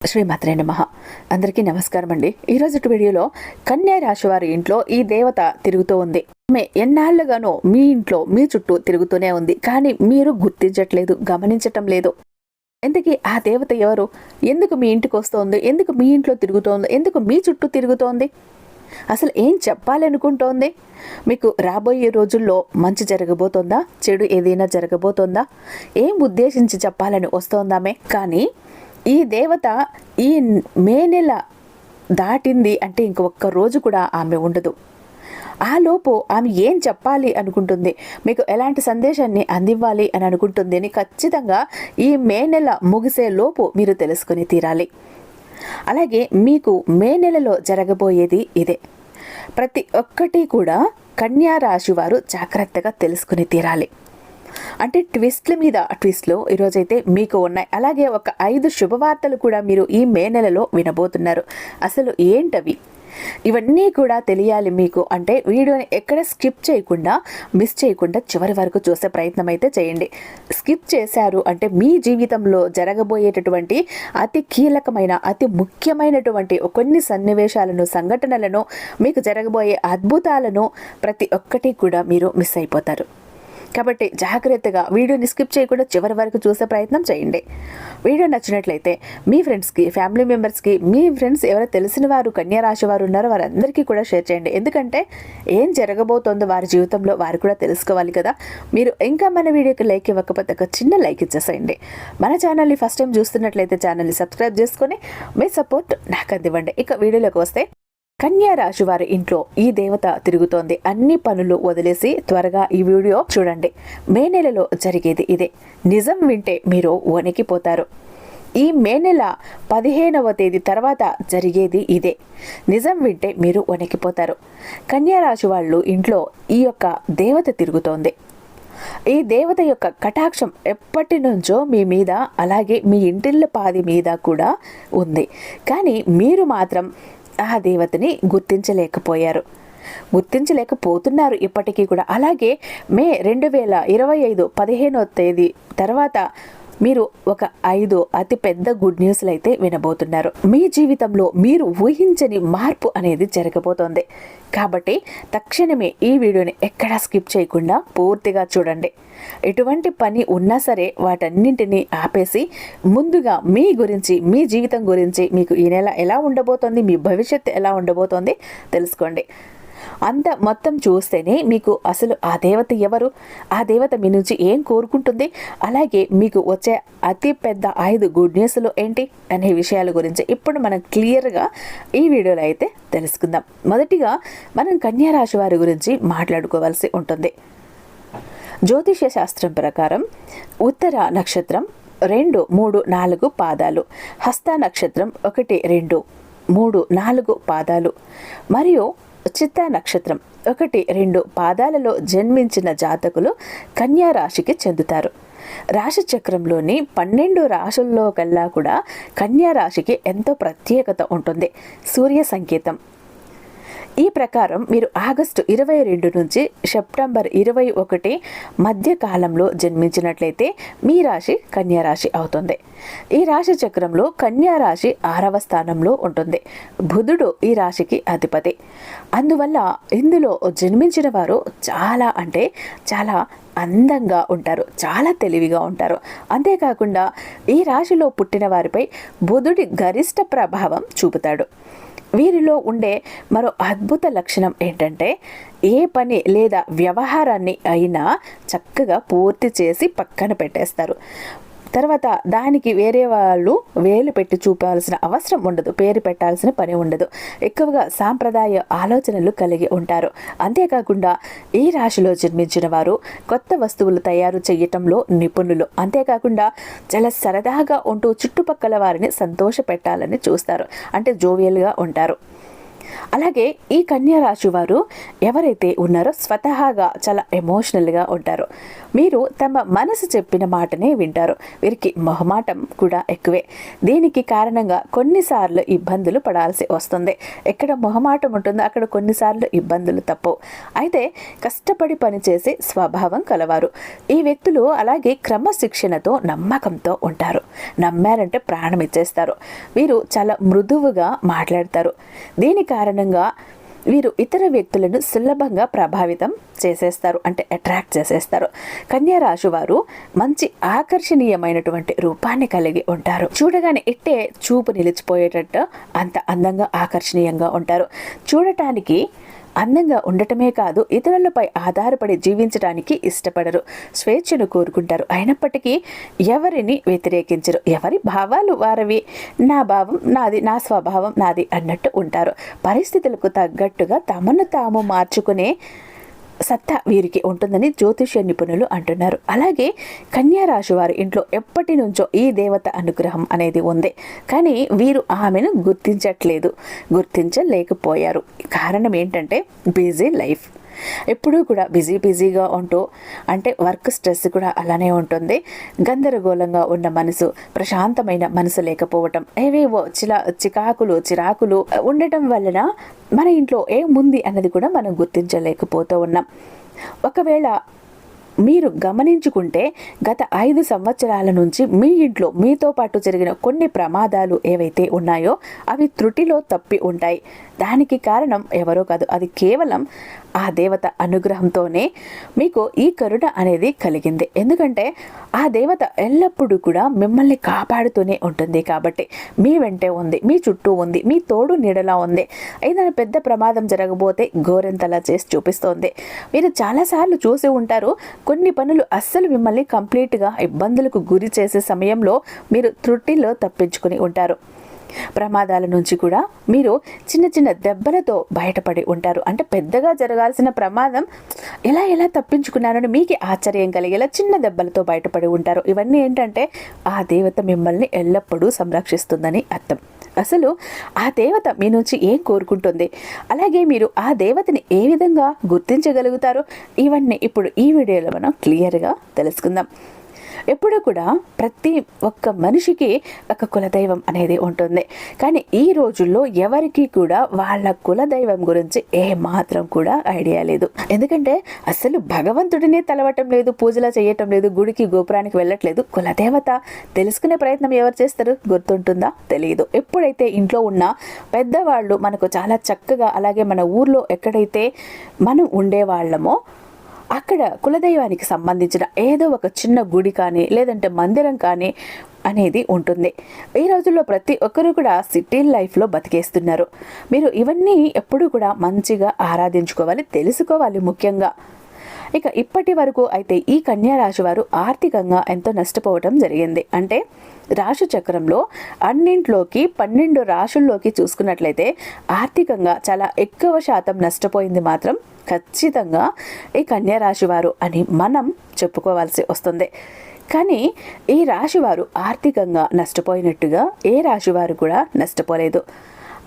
శ్రీమాత్రే నమ. అందరికీ నమస్కారం అండి ఈరోజు వీడియోలో కన్యా రాశి వారి ఇంట్లో ఈ దేవత తిరుగుతూ ఉంది. ఆమె ఎన్నాళ్ళుగానో మీ ఇంట్లో మీ చుట్టూ తిరుగుతూనే ఉంది. కానీ మీరు గుర్తించట్లేదు గమనించటం లేదు. ఎందుకు? ఆ దేవత ఎవరు? ఎందుకు మీ ఇంటికి వస్తోంది? ఎందుకు మీ ఇంట్లో తిరుగుతోంది? ఎందుకు మీ చుట్టూ తిరుగుతోంది? అసలు ఏం చెప్పాలనుకుంటోంది? మీకు రాబోయే రోజుల్లో మంచి జరగబోతోందా? చెడు ఏదైనా జరగబోతోందా? ఏం ఉద్దేశించి చెప్పాలని వస్తోందామే కానీ ఈ దేవత ఈ మే నెల దాటింది అంటే ఇంకొక రోజు కూడా ఆమె ఉండదు. ఆ లోపు ఆమె ఏం చెప్పాలి అనుకుంటుంది? మీకు ఎలాంటి సందేశాన్ని అందివ్వాలి అని అనుకుంటుంది అని ఖచ్చితంగా ఈ మే నెల ముగిసే లోపు మీరు తెలుసుకుని తీరాలి. అలాగే మీకు మే నెలలో జరగబోయేది ఇదే. ప్రతి ఒక్కటి కూడా కన్యా రాశి వారు జాగ్రత్తగా తెలుసుకుని తీరాలి. అంటే ట్విస్ట్ల మీద ట్విస్ట్లు ఈరోజైతే మీకు ఉన్నాయి. అలాగే ఒక ఐదు శుభవార్తలు కూడా మీరు ఈ మే నెలలో వినబోతున్నారు. అసలు ఏంటవి? ఇవన్నీ కూడా తెలియాలి మీకు. అంటే వీడియోని ఎక్కడ స్కిప్ చేయకుండా మిస్ చేయకుండా చివరి వరకు చూసే ప్రయత్నం అయితే చేయండి. స్కిప్ చేశారు అంటే మీ జీవితంలో జరగబోయేటటువంటి అతి కీలకమైన అతి ముఖ్యమైనటువంటి కొన్ని సన్నివేశాలను సంఘటనలను మీకు జరగబోయే అద్భుతాలను ప్రతి ఒక్కటి కూడా మీరు మిస్ అయిపోతారు. కాబట్టి జాగ్రత్తగా వీడియోని స్కిప్ చేయకుండా చివరి వరకు చూసే ప్రయత్నం చేయండి. వీడియో నచ్చినట్లయితే మీ ఫ్రెండ్స్కి ఫ్యామిలీ మెంబర్స్కి మీ ఫ్రెండ్స్ ఎవరో తెలిసిన వారు కన్యారాశి వారు ఉన్నారో వారందరికీ కూడా షేర్ చేయండి. ఎందుకంటే ఏం జరగబోతోందో వారి జీవితంలో వారు కూడా తెలుసుకోవాలి కదా. మీరు ఇంకా మన వీడియోకి లైక్ ఇవ్వకపోతే ఒక చిన్న లైక్ ఇచ్చేసేయండి. మన ఛానల్ని ఫస్ట్ టైం చూస్తున్నట్లయితే ఛానల్ని సబ్స్క్రైబ్ చేసుకొని మీ సపోర్ట్ నాకు అందివ్వండి. ఇక వీడియోలోకి వస్తే కన్యా రాశి వారి ఇంట్లో ఈ దేవత తిరుగుతోంది. అన్ని పనులు వదిలేసి త్వరగా ఈ వీడియో చూడండి. మే నెలలో జరిగేది ఇదే. నిజం వింటే మీరు వణికిపోతారు. ఈ మే నెల పదిహేనవ తేదీ తర్వాత జరిగేది ఇదే. నిజం వింటే మీరు వణికిపోతారు. కన్యా రాశి వాళ్ళు ఇంట్లో ఈ యొక్క దేవత తిరుగుతోంది. ఈ దేవత యొక్క కటాక్షం ఎప్పటి నుంచో మీ మీద అలాగే మీ ఇంటిళ్ళ పాది మీద కూడా ఉంది. కానీ మీరు మాత్రం ఆ దేవతని గుర్తించలేకపోయారు. గుర్తించలేకపోతున్నారు ఇప్పటికీ కూడా. అలాగే మే రెండు వేల ఇరవై ఐదు పదిహేనో తేదీ తర్వాత మీరు ఒక ఐదు అతి పెద్ద గుడ్ న్యూస్లు అయితే వినబోతున్నారు. మీ జీవితంలో మీరు ఊహించని మార్పు అనేది జరగబోతోంది. కాబట్టి తక్షణమే ఈ వీడియోని ఎక్కడా స్కిప్ చేయకుండా పూర్తిగా చూడండి. ఎటువంటి పని ఉన్నా సరే వాటన్నింటినీ ఆపేసి ముందుగా మీ గురించి మీ జీవితం గురించి మీకు ఈ నెల ఎలా ఉండబోతోంది మీ భవిష్యత్తు ఎలా ఉండబోతోంది తెలుసుకోండి. అంత మొత్తం చూస్తేనే మీకు అసలు ఆ దేవత ఎవరు? ఆ దేవత మీ నుంచి ఏం కోరుకుంటుంది? అలాగే మీకు వచ్చే అతి పెద్ద ఐదు గుడ్ న్యూస్లు ఏంటి? అనే విషయాల గురించి ఇప్పుడు మనం క్లియర్గా ఈ వీడియోలో అయితే తెలుసుకుందాం. మొదటిగా మనం కన్యా రాశి వారి గురించి మాట్లాడుకోవాల్సి ఉంటుంది. జ్యోతిష్య శాస్త్రం ప్రకారం ఉత్తర నక్షత్రం రెండు మూడు నాలుగు పాదాలు హస్త నక్షత్రం ఒకటి రెండు మూడు నాలుగు పాదాలు. మరియు చిత్తా నక్షత్రం. ఒకటి రెండు పాదాలలో జన్మించిన జాతకులు కన్యా రాశికి చెందుతారు. రాశి చక్రంలోని పన్నెండు రాశుల్లో కల్లా కూడా కన్యా రాశికి ఎంతో ప్రత్యేకత ఉంటుంది. సూర్య సంకేతం. ఈ ప్రకారం మీరు ఆగస్టు ఇరవై రెండు నుంచి సెప్టెంబర్ ఇరవై ఒకటి మధ్య కాలంలో జన్మించినట్లయితే మీ రాశి కన్యారాశి అవుతుంది. ఈ రాశి చక్రంలో కన్యా రాశి ఆరవ స్థానంలో ఉంటుంది. బుధుడు ఈ రాశికి అధిపతి. అందువల్ల ఇందులో జన్మించిన వారు చాలా అంటే చాలా అందంగా ఉంటారు. చాలా తెలివిగా ఉంటారు. అంతేకాకుండా ఈ రాశిలో పుట్టిన వారిపై బుధుడి గరిష్ట ప్రభావం చూపుతాడు. వీరిలో ఉండే మరో అద్భుత లక్షణం ఏంటంటే ఏ పని లేదా వ్యవహారాన్ని అయినా చక్కగా పూర్తి చేసి పక్కన పెట్టేస్తారు. తర్వాత దానికి వేరే వాళ్ళు వేలు పెట్టి చూపాల్సిన అవసరం ఉండదు పేరు పెట్టాల్సిన పని ఉండదు. ఎక్కువగా సాంప్రదాయ ఆలోచనలు కలిగి ఉంటారు. అంతేకాకుండా ఈ రాశిలో జన్మించిన వారు కొత్త వస్తువులు తయారు చేయటంలో నిపుణులు. అంతేకాకుండా చాలా సరదాగా ఉంటూ చుట్టుపక్కల వారిని సంతోష పెట్టాలని చూస్తారు. అంటే జోవియల్గా ఉంటారు. అలాగే ఈ కన్యా రాశి వారు ఎవరైతే ఉన్నారో స్వతహాగా చాలా ఎమోషనల్గా ఉంటారు. మీరు తమ మనసు చెప్పిన మాటనే వింటారు. వీరికి మొహమాటం కూడా ఎక్కువే. దీనికి కారణంగా కొన్నిసార్లు ఇబ్బందులు పడాల్సి వస్తుంది. ఎక్కడ మొహమాటం ఉంటుందో అక్కడ కొన్నిసార్లు ఇబ్బందులు తప్పవు. అయితే కష్టపడి పనిచేసే స్వభావం కలవారు. ఈ వ్యక్తులు అలాగే క్రమశిక్షణతో నమ్మకంతో ఉంటారు. నమ్మారంటే ప్రాణం ఇచ్చేస్తారు. వీరు చాలా మృదువుగా మాట్లాడతారు. దీని కారణంగా వీరు ఇతర వ్యక్తులను సులభంగా ప్రభావితం చేసేస్తారు అంటే అట్రాక్ట్ చేసేస్తారు. కన్యా రాశి వారు మంచి ఆకర్షణీయమైనటువంటి రూపాన్ని కలిగి ఉంటారు. చూడగానే ఇట్టే చూపు నిలిచిపోయేటట్టు అంత అందంగా ఆకర్షణీయంగా ఉంటారు. చూడటానికి అందంగా ఉండటమే కాదు ఇతరులపై ఆధారపడి జీవించడానికి ఇష్టపడరు. స్వేచ్ఛను కోరుకుంటారు. అయినప్పటికీ ఎవరిని వ్యతిరేకించరు. ఎవరి భావాలు వారవి. నా భావం నాది నా స్వభావం నాది అన్నట్టు ఉంటారు. పరిస్థితులకు తగ్గట్టుగా తమను తాము మార్చుకునే సత్తా వీరికి ఉంటుందని జ్యోతిష్య నిపుణులు అంటున్నారు. అలాగే కన్యా రాశి వారి ఇంట్లో ఎప్పటి నుంచో ఈ దేవత అనుగ్రహం అనేది ఉంది. కానీ వీరు ఆమెను గుర్తించట్లేదు గుర్తించలేకపోయారు. కారణం ఏంటంటే బిజీ లైఫ్. ఎప్పుడూ కూడా బిజీ బిజీగా ఉంటూ అంటే వర్క్ స్ట్రెస్ కూడా అలానే ఉంటుంది. గందరగోళంగా ఉన్న మనసు ప్రశాంతమైన మనసు లేకపోవటం ఏవేవో చిలా చికాకులు చిరాకులు ఉండటం వలన మన ఇంట్లో ఏముంది అన్నది కూడా మనం గుర్తించలేకపోతూ ఉన్నాం. ఒకవేళ మీరు గమనించుకుంటే గత ఐదు సంవత్సరాల నుంచి మీ ఇంట్లో మీతో పాటు జరిగిన కొన్ని ప్రమాదాలు ఏవైతే ఉన్నాయో అవి త్రుటిలో తప్పి ఉంటాయి. దానికి కారణం ఎవరో కాదు. అది కేవలం ఆ దేవత అనుగ్రహంతోనే మీకు ఈ కరుణ అనేది కలిగింది. ఎందుకంటే ఆ దేవత ఎల్లప్పుడూ కూడా మిమ్మల్ని కాపాడుతూనే ఉంటుంది కాబట్టి మీ వెంటే ఉంది మీ చుట్టూ ఉంది మీ తోడు నీడలా ఉంది. ఏదైనా పెద్ద ప్రమాదం జరగబోతే గోరెంతలా చేసి చూపిస్తోంది. మీరు చాలాసార్లు చూసి ఉంటారు కొన్ని పనులు అస్సలు మిమ్మల్ని కంప్లీట్గా ఇబ్బందులకు గురి చేసే సమయంలో మీరు త్రుట్టిలో తప్పించుకుని ఉంటారు. ప్రమాదాల నుంచి కూడా మీరు చిన్న చిన్న దెబ్బలతో బయటపడి ఉంటారు. అంటే పెద్దగా జరగాల్సిన ప్రమాదం ఎలా ఎలా తప్పించుకున్నారని మీకు ఆశ్చర్యం కలిగేలా చిన్న దెబ్బలతో బయటపడి ఉంటారు. ఇవన్నీ ఏంటంటే ఆ దేవత మిమ్మల్ని ఎల్లప్పుడూ సంరక్షిస్తుందని అర్థం. అసలు ఆ దేవత మీ నుంచి ఏం కోరుకుంటుంది? అలాగే మీరు ఆ దేవతని ఏ విధంగా గుర్తించగలుగుతారో? ఇవన్నీ ఇప్పుడు ఈ వీడియోలో మనం క్లియర్గా తెలుసుకుందాం. ఎప్పుడూ కూడా ప్రతి ఒక్క మనిషికి ఒక కులదైవం అనేది ఉంటుంది. కానీ ఈ రోజుల్లో ఎవరికి కూడా వాళ్ళ కులదైవం గురించి ఏ మాత్రం కూడా ఐడియా లేదు. ఎందుకంటే అసలు భగవంతుడినే తలవటం లేదు పూజలు చేయటం లేదు గుడికి గోపురానికి వెళ్ళట్లేదు. కులదేవత తెలుసుకునే ప్రయత్నం ఎవరు చేస్తారు? గుర్తుంటుందా? తెలియదు ఎప్పుడైతే ఇంట్లో ఉన్న పెద్దవాళ్ళు మనకు చాలా చక్కగా అలాగే మన ఊర్లో ఎక్కడైతే మనం ఉండేవాళ్ళమో అక్కడ కులదైవానికి సంబంధించిన ఏదో ఒక చిన్న గుడి కానీ లేదంటే మందిరం కానీ అనేది ఉంటుంది. ఈ రోజుల్లో ప్రతి ఒక్కరు కూడా సిటీ లైఫ్లో బతికేస్తున్నారు. మీరు ఇవన్నీ ఎప్పుడూ కూడా మంచిగా ఆరాధించుకోవాలి తెలుసుకోవాలి ముఖ్యంగా. ఇక ఇప్పటి వరకు అయితే ఈ కన్యా రాశి వారు ఆర్థికంగా ఎంతో నష్టపోవటం జరిగింది. అంటే రాశి చక్రంలో అన్నింట్లోకి పన్నెండు రాశుల్లోకి చూసుకున్నట్లయితే ఆర్థికంగా చాలా ఎక్కువ శాతం నష్టపోయింది మాత్రం ఖచ్చితంగా ఈ కన్యా రాశి వారు అని మనం చెప్పుకోవాల్సి వస్తుంది. కానీ ఈ రాశివారు ఆర్థికంగా నష్టపోయినట్టుగా ఏ రాశివారు కూడా నష్టపోలేదు.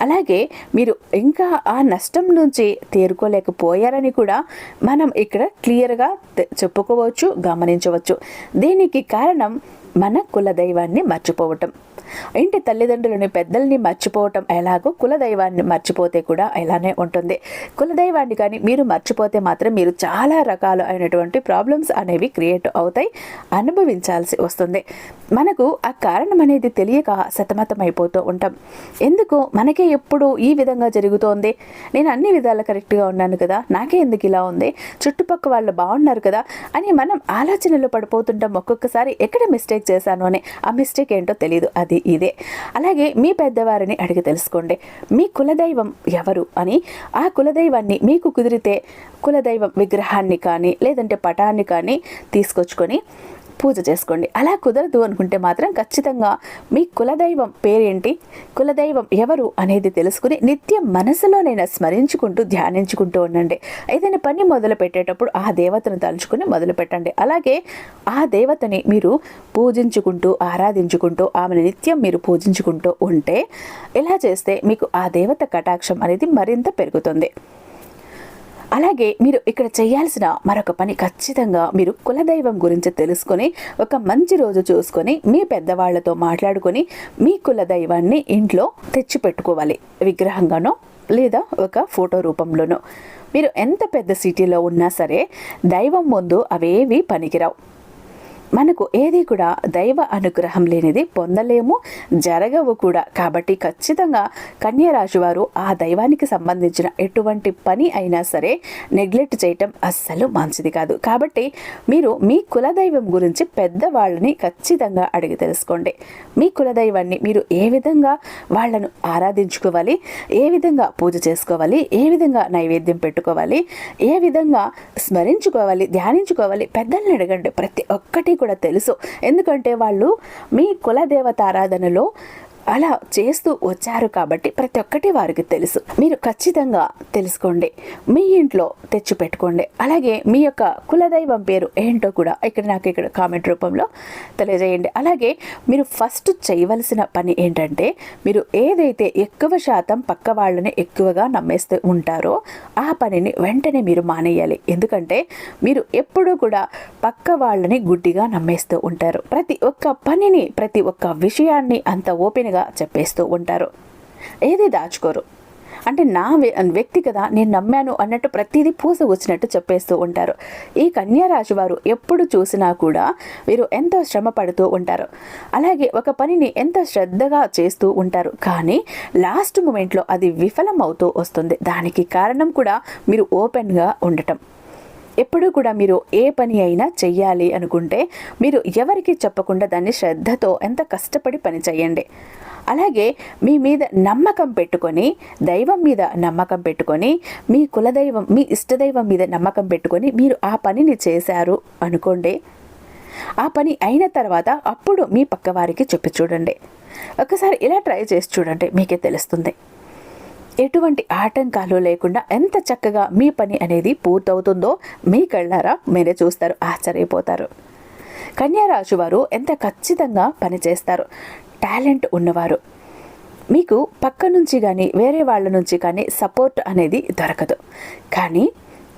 అలాగే మీరు ఇంకా ఆ నష్టం నుంచి తేరుకోలేకపోయారని కూడా మనం ఇక్కడ క్లియర్గా చెప్పుకోవచ్చు గమనించవచ్చు. దీనికి కారణం మన కులదైవాన్ని మర్చిపోవటం. ఇంటి తల్లిదండ్రులని పెద్దల్ని మర్చిపోవటం ఎలాగో కులదైవాన్ని మర్చిపోతే కూడా అలానే ఉంటుంది. కులదైవాన్ని కానీ మీరు మర్చిపోతే మాత్రం మీరు చాలా రకాలు అయినటువంటి ప్రాబ్లమ్స్ అనేవి క్రియేట్ అవుతాయి అనుభవించాల్సి వస్తుంది. మనకు ఆ కారణం అనేది తెలియక సతమతం అయిపోతూ ఉంటాం. ఎందుకు? మనకే ఎప్పుడు ఈ విధంగా జరుగుతోంది? నేను అన్ని విధాలు కరెక్ట్గా ఉన్నాను కదా? నాకే ఎందుకు ఇలా ఉంది? చుట్టుపక్క వాళ్ళు బాగున్నారు కదా? అని మనం ఆలోచనలో పడిపోతుంటాం ఒక్కొక్కసారి. ఎక్కడ మిస్టేక్ చేశాను అని ఆ మిస్టేక్ ఏంటో తెలియదు అది ఇదే. అలాగే మీ పెద్దవారిని అడిగి తెలుసుకోండి. మీ కులదైవం ఎవరు అని? ఆ కులదైవాన్ని మీకు కుదిరితే కులదైవం విగ్రహాన్ని కానీ లేదంటే పటాన్ని కానీ తీసుకొచ్చుకొని పూజ చేసుకోండి. అలా కుదరదు అనుకుంటే మాత్రం ఖచ్చితంగా మీ కులదైవం పేరేంటి? కులదైవం ఎవరు అనేది తెలుసుకుని నిత్యం మనసులోనైనా స్మరించుకుంటూ ధ్యానించుకుంటూ ఉండండి. ఏదైనా పని మొదలు పెట్టేటప్పుడు ఆ దేవతను తలుచుకుని మొదలు పెట్టండి. అలాగే ఆ దేవతని మీరు పూజించుకుంటూ ఆరాధించుకుంటూ ఆమెను నిత్యం మీరు పూజించుకుంటూ ఉంటే ఇలా చేస్తే మీకు ఆ దేవత కటాక్షం అనేది మరింత పెరుగుతుంది. అలాగే మీరు ఇక్కడ చేయాల్సిన మరొక పని ఖచ్చితంగా మీరు కులదైవం గురించి తెలుసుకొని ఒక మంచి రోజు చూసుకొని మీ పెద్దవాళ్ళతో మాట్లాడుకొని మీ కులదైవాన్ని ఇంట్లో తెచ్చి పెట్టుకోవాలి విగ్రహంగానో లేదా ఒక ఫోటో రూపంలోనో. మీరు ఎంత పెద్ద సిటీలో ఉన్నా సరే దైవం ముందు అవేవి పనికిరావు. మనకు ఏది కూడా దైవ అనుగ్రహం లేనిది పొందలేము జరగవు కూడా. కాబట్టి ఖచ్చితంగా కన్యరాశి వారు ఆ దైవానికి సంబంధించిన ఎటువంటి పని అయినా సరే నెగ్లెక్ట్ చేయటం అస్సలు మంచిది కాదు. కాబట్టి మీరు మీ కులదైవం గురించి పెద్దవాళ్ళని ఖచ్చితంగా అడిగి తెలుసుకోండి. మీ కులదైవాన్ని మీరు ఏ విధంగా వాళ్ళను ఆరాధించుకోవాలి ఏ విధంగా పూజ చేసుకోవాలి ఏ విధంగా నైవేద్యం పెట్టుకోవాలి ఏ విధంగా స్మరించుకోవాలి ధ్యానించుకోవాలి పెద్దల్ని అడగండి. ప్రతి ఒక్కటి కూడా తెలుసు. ఎందుకంటే వాళ్ళు మీ కులదేవత ఆరాధనలో అలా చేస్తూ వచ్చారు కాబట్టి ప్రతి ఒక్కటి వారికి తెలుసు. మీరు ఖచ్చితంగా తెలుసుకోండి. మీ ఇంట్లో తెచ్చి పెట్టుకోండి అలాగే మీ యొక్క కులదైవం పేరు ఏంటో కూడా ఇక్కడ నాకు ఇక్కడ కామెంట్ రూపంలో తెలియజేయండి. అలాగే మీరు ఫస్ట్ చేయవలసిన పని ఏంటంటే మీరు ఏదైతే ఎక్కువ శాతం పక్క వాళ్ళని ఎక్కువగా నమ్మేస్తూ ఉంటారో ఆ పనిని వెంటనే మీరు మానేయాలి. ఎందుకంటే మీరు ఎప్పుడూ కూడా పక్క వాళ్ళని గుడ్డిగా నమ్మేస్తూ ఉంటారు. ప్రతి ఒక్క పనిని ప్రతి ఒక్క విషయాన్ని అంత ఓపెన్ గా చెప్పేస్తూ ఉంటారు. ఏది దాచుకోరు. అంటే నా వ్యక్తి కదా నేను నమ్మాను అన్నట్టు ప్రతిదీ పూస వచ్చినట్టు చెప్పేస్తూ ఉంటారు. ఈ కన్యారాశి వారు ఎప్పుడు చూసినా కూడా వీరు ఎంతో శ్రమ పడుతూ ఉంటారు. అలాగే ఒక పనిని ఎంత శ్రద్ధగా చేస్తూ ఉంటారు. కానీ లాస్ట్ మూమెంట్లో అది విఫలం అవుతూ వస్తుంది. దానికి కారణం కూడా మీరు ఓపెన్గా ఉండటం. ఎప్పుడూ కూడా మీరు ఏ పని అయినా చెయ్యాలి అనుకుంటే మీరు ఎవరికి చెప్పకుండా దాన్ని శ్రద్ధతో ఎంత కష్టపడి పని చేయండి అలాగే మీ మీద నమ్మకం పెట్టుకొని దైవం మీద నమ్మకం పెట్టుకొని మీ కులదైవం మీ ఇష్టదైవం మీద నమ్మకం పెట్టుకొని మీరు ఆ పనిని చేశారు అనుకోండి. ఆ పని అయిన తర్వాత అప్పుడు మీ పక్కవారికి చెప్పి చూడండి. ఒకసారి ఇలా ట్రై చేసి చూడండి మీకే తెలుస్తుంది. ఎటువంటి ఆటంకాలు లేకుండా ఎంత చక్కగా మీ పని అనేది పూర్తవుతుందో మీ కళ్ళారా మీరే చూస్తారు ఆశ్చర్యపోతారు. కన్యారాశి వారు ఎంత ఖచ్చితంగా పనిచేస్తారు టాలెంట్ ఉన్నవారు. మీకు పక్క నుంచి కానీ వేరే వాళ్ళ నుంచి కానీ సపోర్ట్ అనేది దొరకదు. కానీ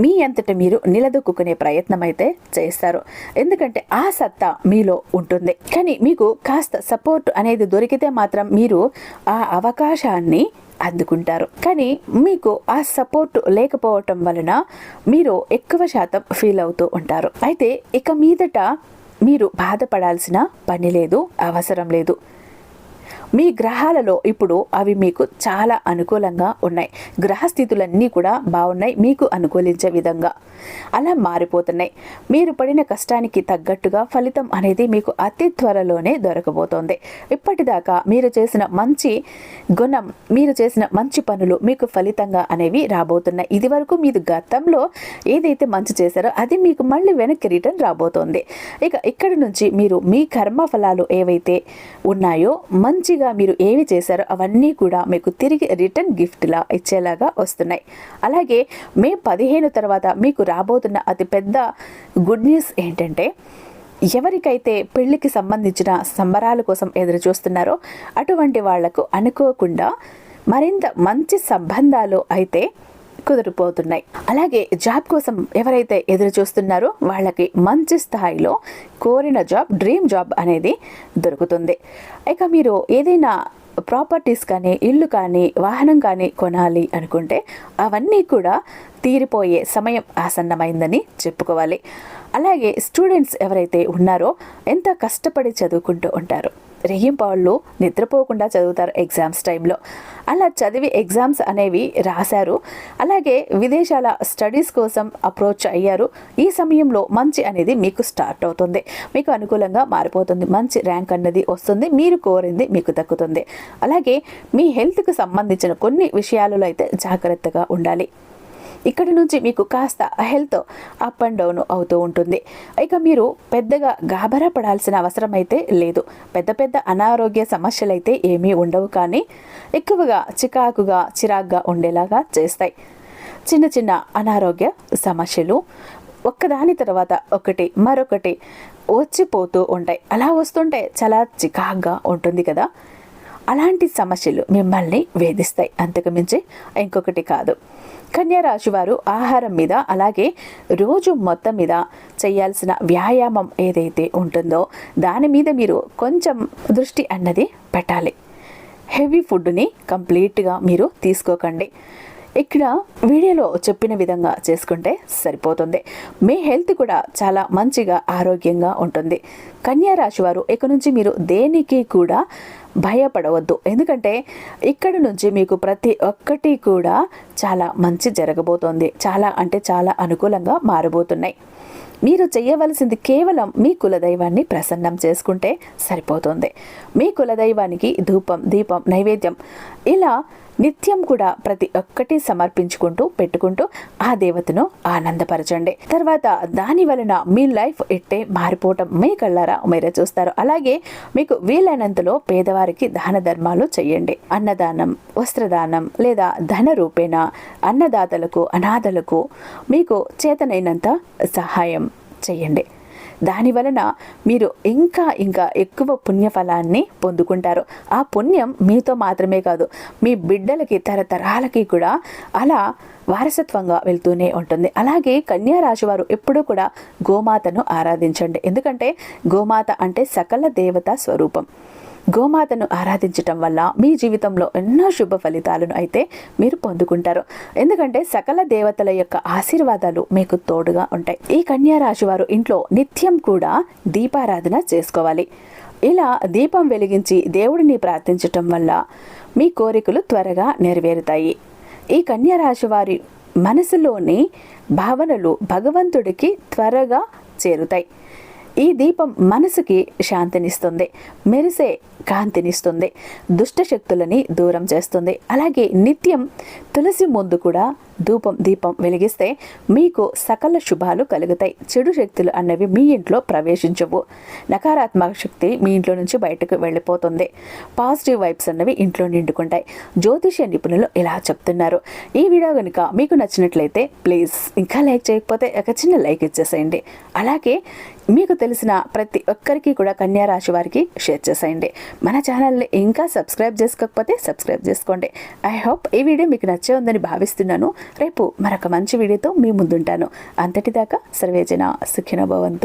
మీ అంతట మీరు నిలదొక్కునే ప్రయత్నం అయితే చేస్తారు. ఎందుకంటే ఆ సత్తా మీలో ఉంటుంది. కానీ మీకు కాస్త సపోర్ట్ అనేది దొరికితే మాత్రం మీరు ఆ అవకాశాన్ని అందుకుంటారు. కానీ మీకు ఆ సపోర్ట్ లేకపోవటం వలన మీరు ఎక్కువ శాతం ఫీల్ అవుతూ ఉంటారు. అయితే ఇక మీదట మీరు బాధపడాల్సిన పని లేదు అవసరం లేదు. మీ గ్రహాలలో ఇప్పుడు అవి మీకు చాలా అనుకూలంగా ఉన్నాయి. గ్రహస్థితులన్నీ కూడా బాగున్నాయి. మీకు అనుకూలించే విధంగా అలా మారిపోతున్నాయి. మీరు పడిన కష్టానికి తగ్గట్టుగా ఫలితం అనేది మీకు అతి త్వరలోనే దొరకబోతోంది. ఇప్పటిదాకా మీరు చేసిన మంచి గుణం మీరు చేసిన మంచి పనులు మీకు ఫలితంగా అనేవి రాబోతున్నాయి. ఇది వరకు మీరు గతంలో ఏదైతే మంచి చేశారో అది మీకు మళ్ళీ వెనక్కి రిటర్న్ రాబోతోంది. ఇక ఇక్కడి నుంచి మీరు మీ కర్మ ఫలాలు ఏవైతే ఉన్నాయో మంచి మంచిగా మీరు ఏవి చేశారో అవన్నీ కూడా మీకు తిరిగి రిటర్న్ గిఫ్ట్లా ఇచ్చేలాగా వస్తున్నాయి. అలాగే మే పదిహేను తర్వాత మీకు రాబోతున్న అతిపెద్ద గుడ్ న్యూస్ ఏంటంటే ఎవరికైతే పెళ్ళికి సంబంధించిన సంబరాల కోసం ఎదురు చూస్తున్నారో అటువంటి వాళ్ళకు అనుకోకుండా మరింత మంచి సంబంధాలు అయితే కుదిరిపోతున్నాయి అలాగే జాబ్ కోసం ఎవరైతే ఎదురు చూస్తున్నారో వాళ్ళకి మంచి స్థాయిలో కోరిన జాబ్ డ్రీమ్ జాబ్ అనేది దొరుకుతుంది. ఇక మీరు ఏదైనా ప్రాపర్టీస్ కానీ ఇల్లు కానీ వాహనం కానీ కొనాలి అనుకుంటే అవన్నీ కూడా తీరిపోయే సమయం ఆసన్నమైందని చెప్పుకోవాలి. అలాగే స్టూడెంట్స్ ఎవరైతే ఉన్నారో ఎంత కష్టపడి చదువుకుంటూ ఉంటారు రెయ్యింపాళ్ళు నిద్రపోకుండా చదువుతారు ఎగ్జామ్స్ టైంలో. అలా చదివి ఎగ్జామ్స్ అనేవి రాశారు. అలాగే విదేశాల స్టడీస్ కోసం అప్రోచ్ అయ్యారు. ఈ సమయంలో మంచి అనేది మీకు స్టార్ట్ అవుతుంది. మీకు అనుకూలంగా మారిపోతుంది. మంచి ర్యాంక్ అన్నది వస్తుంది. మీరు కోరింది మీకు దక్కుతుంది. అలాగే మీ హెల్త్కి సంబంధించిన కొన్ని విషయాలలో అయితే జాగ్రత్తగా ఉండాలి. ఇక్కడి నుంచి మీకు కాస్త హెల్త్ అప్ అండ్ డౌన్ అవుతూ ఉంటుంది. ఇక మీరు పెద్దగా గాబరా పడాల్సిన అవసరం అయితే లేదు. పెద్ద పెద్ద అనారోగ్య సమస్యలు అయితే ఏమీ ఉండవు కానీ ఎక్కువగా చికాకుగా చిరాగ్గా ఉండేలాగా చేస్తాయి. చిన్న చిన్న అనారోగ్య సమస్యలు ఒక్కదాని తర్వాత ఒకటి మరొకటి వచ్చిపోతూ ఉంటాయి. అలా వస్తుంటే చాలా చికాగ్గా ఉంటుంది కదా. అలాంటి సమస్యలు మిమ్మల్ని వేధిస్తాయి. అంతకు మించి ఇంకొకటి కాదు. కన్యారాశి వారు ఆహారం మీద అలాగే రోజు మొత్తం మీద చేయాల్సిన వ్యాయామం ఏదైతే ఉంటుందో దాని మీద మీరు కొంచెం దృష్టి అన్నది పెట్టాలి. హెవీ ఫుడ్ని కంప్లీట్గా మీరు తీసుకోకండి. ఇక్కడ వీడియోలో చెప్పిన విధంగా చేసుకుంటే సరిపోతుంది. మీ హెల్త్ కూడా చాలా మంచిగా ఆరోగ్యంగా ఉంటుంది. కన్యా రాశి వారు ఇక నుంచి మీరు దేనికి కూడా భయపడవద్దు. ఎందుకంటే ఇక్కడ నుంచి మీకు ప్రతి ఒక్కటి కూడా చాలా మంచి జరగబోతోంది. చాలా అంటే చాలా అనుకూలంగా మారబోతున్నాయి. మీరు చేయవలసింది కేవలం మీ కులదైవాన్ని ప్రసన్నం చేసుకుంటే సరిపోతుంది. మీ కులదైవానికి ధూపం దీపం నైవేద్యం ఇలా నిత్యం కూడా ప్రతి ఒక్కటి సమర్పించుకుంటూ పెట్టుకుంటూ ఆ దేవతను ఆనందపరచండి. తర్వాత దాని వలన మీ లైఫ్ ఎట్టే మారిపోవటం మీ కళ్ళారా మీరే చూస్తారు. అలాగే మీకు వీలైనంతలో పేదవారికి దాన ధర్మాలు చేయండి అన్నదానం వస్త్రదానం లేదా ధన రూపేణ అన్నదాతలకు అనాథలకు మీకు చేతనైనంత సహాయం చేయండి దాని వలన మీరు ఇంకా ఇంకా ఎక్కువ పుణ్యఫలాన్ని పొందుకుంటారు. ఆ పుణ్యం మీతో మాత్రమే కాదు మీ బిడ్డలకి తరతరాలకి కూడా అలా వారసత్వంగా వెళ్తూనే ఉంటుంది. అలాగే కన్యా రాశి వారు ఎప్పుడూ కూడా గోమాతను ఆరాధించండి. ఎందుకంటే గోమాత అంటే సకల దేవత స్వరూపం. గోమాతను ఆరాధించటం వల్ల మీ జీవితంలో ఎన్నో శుభ ఫలితాలను అయితే మీరు పొందుకుంటారు. ఎందుకంటే సకల దేవతల యొక్క ఆశీర్వాదాలు మీకు తోడుగా ఉంటాయి. ఈ కన్యా రాశి వారు ఇంట్లో నిత్యం కూడా దీపారాధన చేసుకోవాలి. ఇలా దీపం వెలిగించి దేవుడిని ప్రార్థించటం వల్ల మీ కోరికలు త్వరగా నెరవేరుతాయి. ఈ కన్యా రాశి వారి మనసులోని భావనలు భగవంతుడికి త్వరగా చేరుతాయి. ఈ దీపం మనసుకి శాంతినిస్తుంది మెరిసే కాంతినిస్తుంది దుష్ట శక్తులని దూరం చేస్తుంది. అలాగే నిత్యం తులసి ముందు కూడా ధూపం దీపం వెలిగిస్తే మీకు సకల శుభాలు కలుగుతాయి. చెడు శక్తులు అన్నవి మీ ఇంట్లో ప్రవేశించవు. నకారాత్మక శక్తి మీ ఇంట్లో నుంచి బయటకు వెళ్ళిపోతుంది. పాజిటివ్ వైబ్స్ అన్నవి ఇంట్లో నిండుకుంటాయి. జ్యోతిష నిపుణులు ఇలా చెప్తున్నారు. ఈ వీడియో కనుక మీకు నచ్చినట్లయితే ప్లీజ్ ఇంకా లైక్ చేయకపోతే ఒక చిన్న లైక్ ఇచ్చేసేయండి. అలాగే మీకు తెలిసిన ప్రతి ఒక్కరికి కూడా కన్యా రాశి వారికి షేర్ చేసేయండి. మన ఛానల్ని ఇంకా సబ్స్క్రైబ్ చేసుకోకపోతే సబ్స్క్రైబ్ చేసుకోండి. ఐ హోప్ ఈ వీడియో మీకు నచ్చే ఉందని భావిస్తున్నాను. రేపు మరొక మంచి వీడియోతో మీ ముందుంటాను. అంతటిదాకా సర్వేజన సుఖినోభవంతు